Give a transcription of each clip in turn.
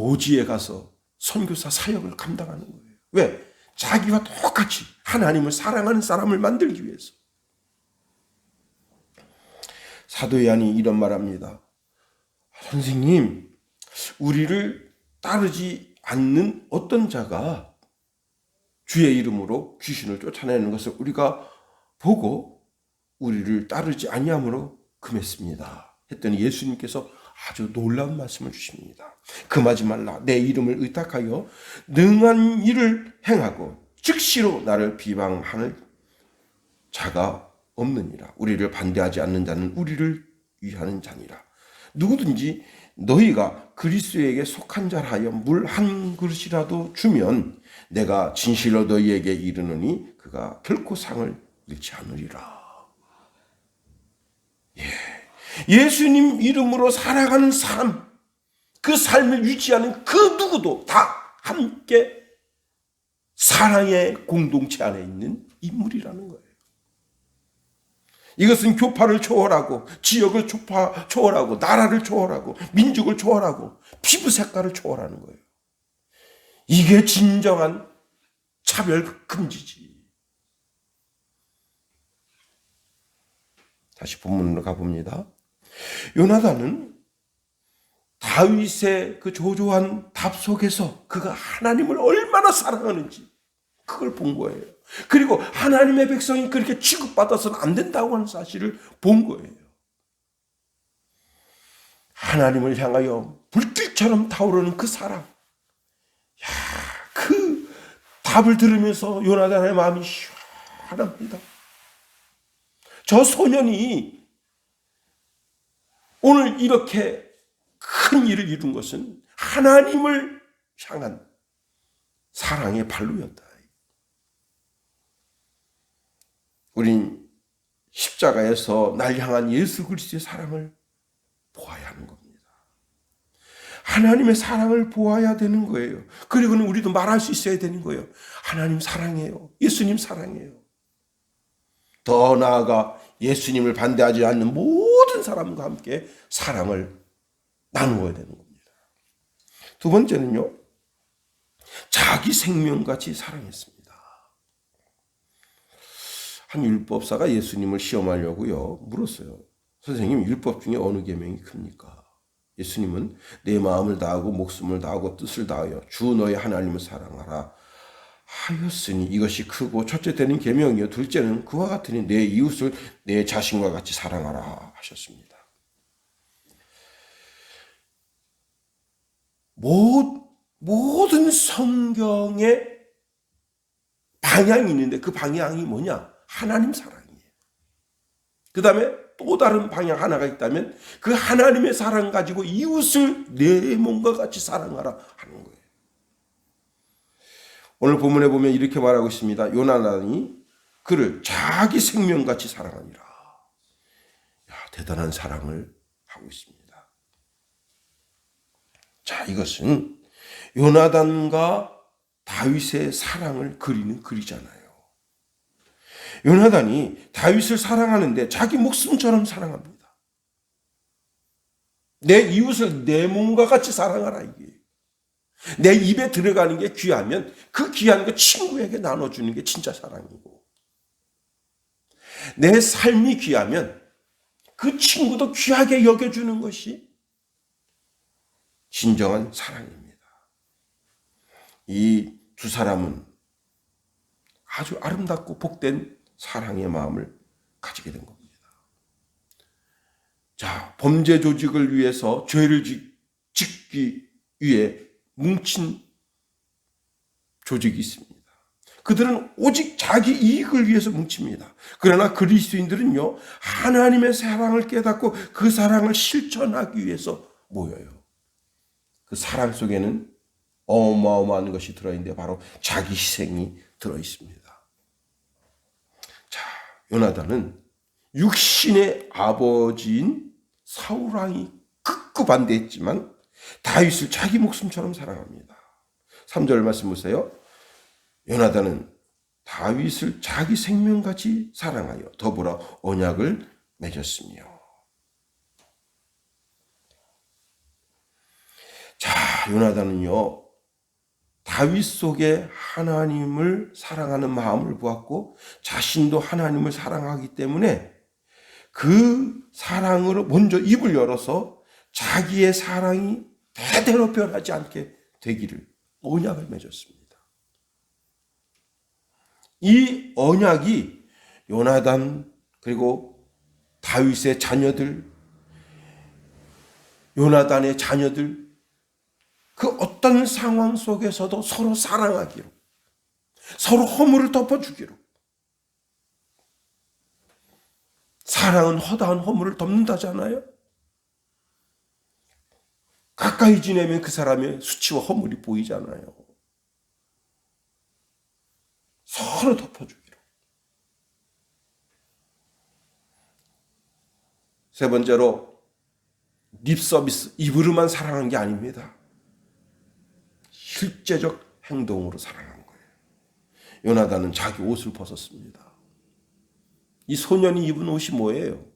오지에 가서 선교사 사역을 감당하는 거예요. 왜? 자기와 똑같이 하나님을 사랑하는 사람을 만들기 위해서. 사도 요한이 이런 말합니다. 선생님, 우리를 따르지 않는 어떤 자가 주의 이름으로 귀신을 쫓아내는 것을 우리가 보고 우리를 따르지 아니함으로 금했습니다. 했더니 예수님께서 아주 놀라운 말씀을 주십니다. 금하지 말라. 내 이름을 의탁하여 능한 일을 행하고 즉시로 나를 비방하는 자가 없느니라. 우리를 반대하지 않는 자는 우리를 위하는 자니라. 누구든지 너희가 그리스도에게 속한 자라 하여 물 한 그릇이라도 주면 내가 진실로 너희에게 이르노니 그가 결코 상을 잃지 않으리라. 예. 예수님 이름으로 살아가는 삶, 그 삶을 유지하는 그 누구도 다 함께 사랑의 공동체 안에 있는 인물이라는 거예요. 이것은 교파를 초월하고 지역을 초파, 초월하고 나라를 초월하고 민족을 초월하고 피부 색깔을 초월하는 거예요. 이게 진정한 차별 금지지. 다시 본문으로 가봅니다. 요나단은 다윗의 그 조조한 답 속에서 그가 하나님을 얼마나 사랑하는지 그걸 본 거예요. 그리고 하나님의 백성이 그렇게 취급받아서는 안 된다고 하는 사실을 본 거예요. 하나님을 향하여 불길처럼 타오르는 그 사랑. 야, 그 답을 들으면서 요나단의 마음이 시원합니다. 저 소년이 오늘 이렇게 큰 일을 이룬 것은 하나님을 향한 사랑의 발로였다. 우린 십자가에서 날 향한 예수 그리스도의 사랑을 보아야 하는 겁니다. 하나님의 사랑을 보아야 되는 거예요. 그리고는 우리도 말할 수 있어야 되는 거예요. 하나님 사랑해요. 예수님 사랑해요. 더 나아가 예수님을 반대하지 않는 모든 사람과 함께 사랑을 나누어야 되는 겁니다. 두 번째는요, 자기 생명같이 사랑했습니다. 한 율법사가 예수님을 시험하려고요, 물었어요. 선생님, 율법 중에 어느 계명이 큽니까? 예수님은 내 마음을 다하고 목숨을 다하고 뜻을 다하여 주 너의 하나님을 사랑하라. 하였으니 이것이 크고 첫째 되는 계명이요 둘째는 그와 같으니 내 이웃을 내 자신과 같이 사랑하라 하셨습니다. 모든 성경에 방향이 있는데 그 방향이 뭐냐? 하나님 사랑이에요. 그 다음에 또 다른 방향 하나가 있다면 그 하나님의 사랑 가지고 이웃을 내 몸과 같이 사랑하라 하는 거예요. 오늘 본문에 보면 이렇게 말하고 있습니다. 요나단이 그를 자기 생명같이 사랑하니라. 야, 대단한 사랑을 하고 있습니다. 자, 이것은 요나단과 다윗의 사랑을 그리는 글이잖아요. 요나단이 다윗을 사랑하는데 자기 목숨처럼 사랑합니다. 내 이웃을 내 몸과 같이 사랑하라 이게. 내 입에 들어가는 게 귀하면 그 귀한 거 친구에게 나눠주는 게 진짜 사랑이고 내 삶이 귀하면 그 친구도 귀하게 여겨주는 것이 진정한 사랑입니다. 이 두 사람은 아주 아름답고 복된 사랑의 마음을 가지게 된 겁니다. 자, 범죄 조직을 위해서 죄를 짓기 위해 뭉친 조직이 있습니다. 그들은 오직 자기 이익을 위해서 뭉칩니다. 그러나 그리스도인들은요, 하나님의 사랑을 깨닫고 그 사랑을 실천하기 위해서 모여요. 그 사랑 속에는 어마어마한 것이 들어있는데 바로 자기 희생이 들어있습니다. 자, 요나단은 육신의 아버지인 사우랑이 극구 반대했지만 다윗을 자기 목숨처럼 사랑합니다. 3절 말씀 보세요. 요나단은 다윗을 자기 생명같이 사랑하여 더불어 언약을 맺었으며 자, 요나단은요. 다윗 속에 하나님을 사랑하는 마음을 보았고 자신도 하나님을 사랑하기 때문에 그 사랑으로 먼저 입을 열어서 자기의 사랑이 대대로 변하지 않게 되기를 언약을 맺었습니다. 이 언약이 요나단 그리고 다윗의 자녀들 요나단의 자녀들 그 어떤 상황 속에서도 서로 사랑하기로 서로 허물을 덮어주기로 사랑은 허다한 허물을 덮는다잖아요. 가까이 지내면 그 사람의 수치와 허물이 보이잖아요. 서로 덮어주기로. 세 번째로 립 서비스 입으로만 사랑한 게 아닙니다. 실제적 행동으로 사랑한 거예요. 요나단은 자기 옷을 벗었습니다. 이 소년이 입은 옷이 뭐예요?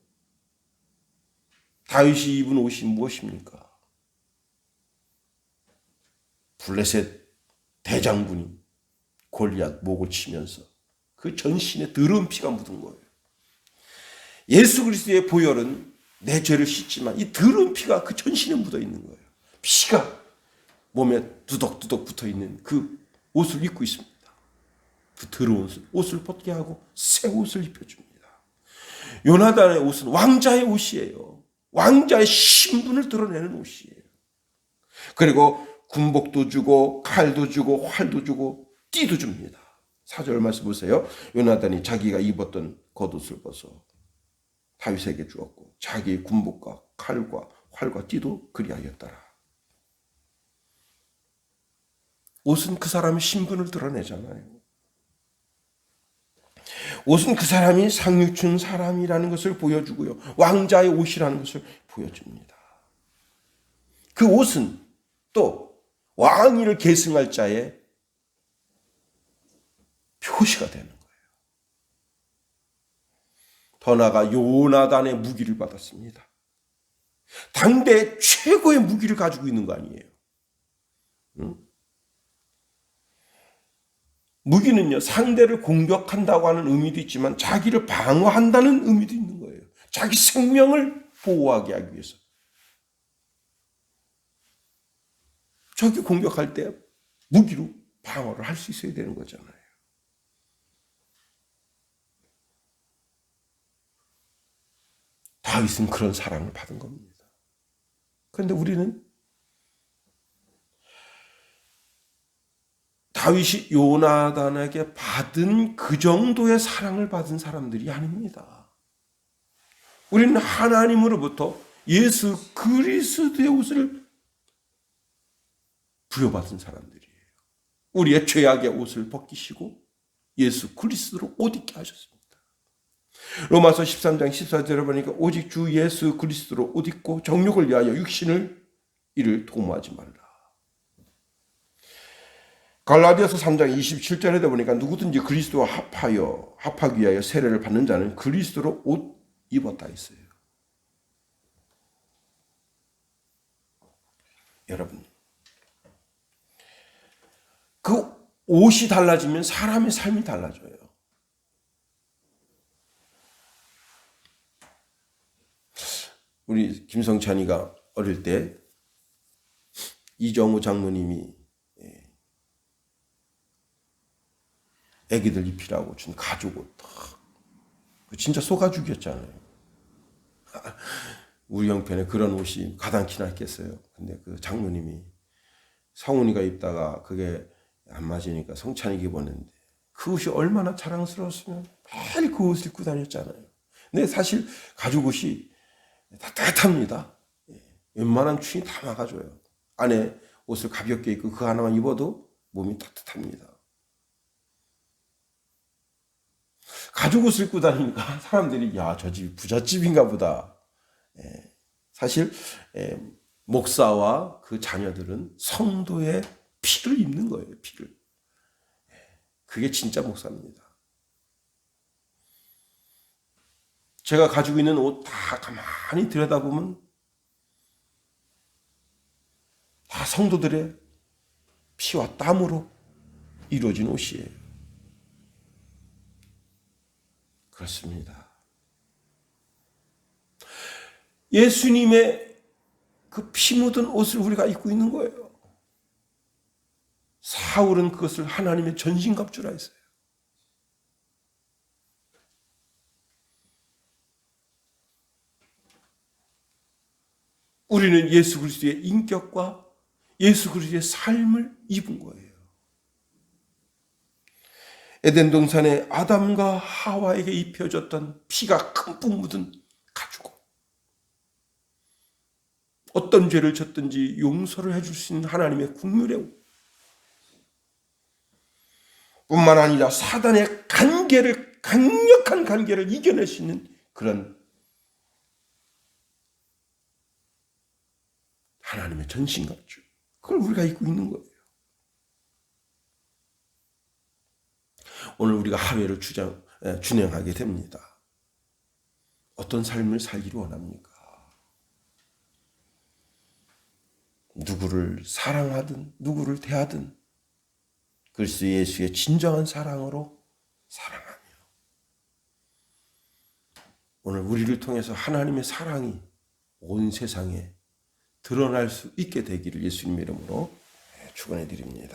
다윗이 입은 옷이 무엇입니까? 블레셋 대장군이 골리앗 목을 치면서 그 전신에 더러운 피가 묻은 거예요. 예수 그리스도의 보혈은 내 죄를 씻지만 이 더러운 피가 그 전신에 묻어 있는 거예요. 피가 몸에 두덕두덕 붙어 있는 그 옷을 입고 있습니다. 그 더러운 옷을 벗게 하고 새 옷을 입혀줍니다. 요나단의 옷은 왕자의 옷이에요. 왕자의 신분을 드러내는 옷이에요. 그리고 군복도 주고 칼도 주고 활도 주고 띠도 줍니다. 사절 말씀 보세요. 요나단이 자기가 입었던 겉옷을 벗어 다윗에게 주었고 자기의 군복과 칼과 활과 띠도 그리하였더라. 옷은 그 사람의 신분을 드러내잖아요. 옷은 그 사람이 상류층 사람이라는 것을 보여주고요. 왕자의 옷이라는 것을 보여줍니다. 그 옷은 또 왕위를 계승할 자의 표시가 되는 거예요. 더 나아가 요나단의 무기를 받았습니다. 당대 최고의 무기를 가지고 있는 거 아니에요. 응? 무기는요, 상대를 공격한다고 하는 의미도 있지만 자기를 방어한다는 의미도 있는 거예요. 자기 생명을 보호하게 하기 위해서. 저기 공격할 때 무기로 방어를 할 수 있어야 되는 거잖아요. 다윗은 그런 사랑을 받은 겁니다. 그런데 우리는 다윗이 요나단에게 받은 그 정도의 사랑을 받은 사람들이 아닙니다. 우리는 하나님으로부터 예수 그리스도의 옷을 부여받은 사람들이에요. 우리의 죄악의 옷을 벗기시고 예수 그리스도로 옷 입게 하셨습니다. 로마서 13장 14절에 보니까 오직 주 예수 그리스도로 옷 입고 정욕을 위하여 육신을 이를 도모하지 말라. 갈라디아서 3장 27절에 보니까 누구든지 그리스도와 합하여 합하기 위하여 세례를 받는 자는 그리스도로 옷 입었다 있어요. 여러분 그 옷이 달라지면 사람의 삶이 달라져요. 우리 김성찬이가 어릴 때 이정우 장모님이 애기들 입히라고 준 가죽옷. 그 진짜 소가죽이었잖아요. 우리 형편에 그런 옷이 가당키나 있겠어요. 근데 그 장모님이 성훈이가 입다가 그게 안 맞으니까 성찬이가 입었는데 그 옷이 얼마나 자랑스러웠으면 매일 그 옷을 입고 다녔잖아요. 근데 사실 가죽 옷이 따뜻합니다. 예, 웬만한 추위 다 막아줘요. 안에 옷을 가볍게 입고 그 하나만 입어도 몸이 따뜻합니다. 가죽 옷을 입고 다니니까 사람들이 야 저집 부잣집인가 보다. 예, 사실 예, 목사와 그 자녀들은 성도의 피를 입는 거예요. 피를. 예, 그게 진짜 목사입니다. 제가 가지고 있는 옷 다 가만히 들여다보면 다 성도들의 피와 땀으로 이루어진 옷이에요. 그렇습니다. 예수님의 그 피 묻은 옷을 우리가 입고 있는 거예요. 사울은 그것을 하나님의 전신갑주라 했어요. 우리는 예수 그리스도의 인격과 예수 그리스도의 삶을 입은 거예요. 에덴 동산에 아담과 하와에게 입혀졌던 피가 흠뻑 묻은 가죽. 어떤 죄를 졌든지 용서를 해줄 수 있는 하나님의 국률의 옷. 뿐만 아니라 사단의 간계를 강력한 간계를 이겨낼 수 있는 그런 하나님의 전신갑주. 그걸 우리가 입고 있는 거예요. 오늘 우리가 하루를 주장, 에, 준행하게 됩니다. 어떤 삶을 살기를 원합니까? 누구를 사랑하든 누구를 대하든 그리스도 예수의 진정한 사랑으로 사랑하며 오늘 우리를 통해서 하나님의 사랑이 온 세상에 드러날 수 있게 되기를 예수님 이름으로 축원해 드립니다.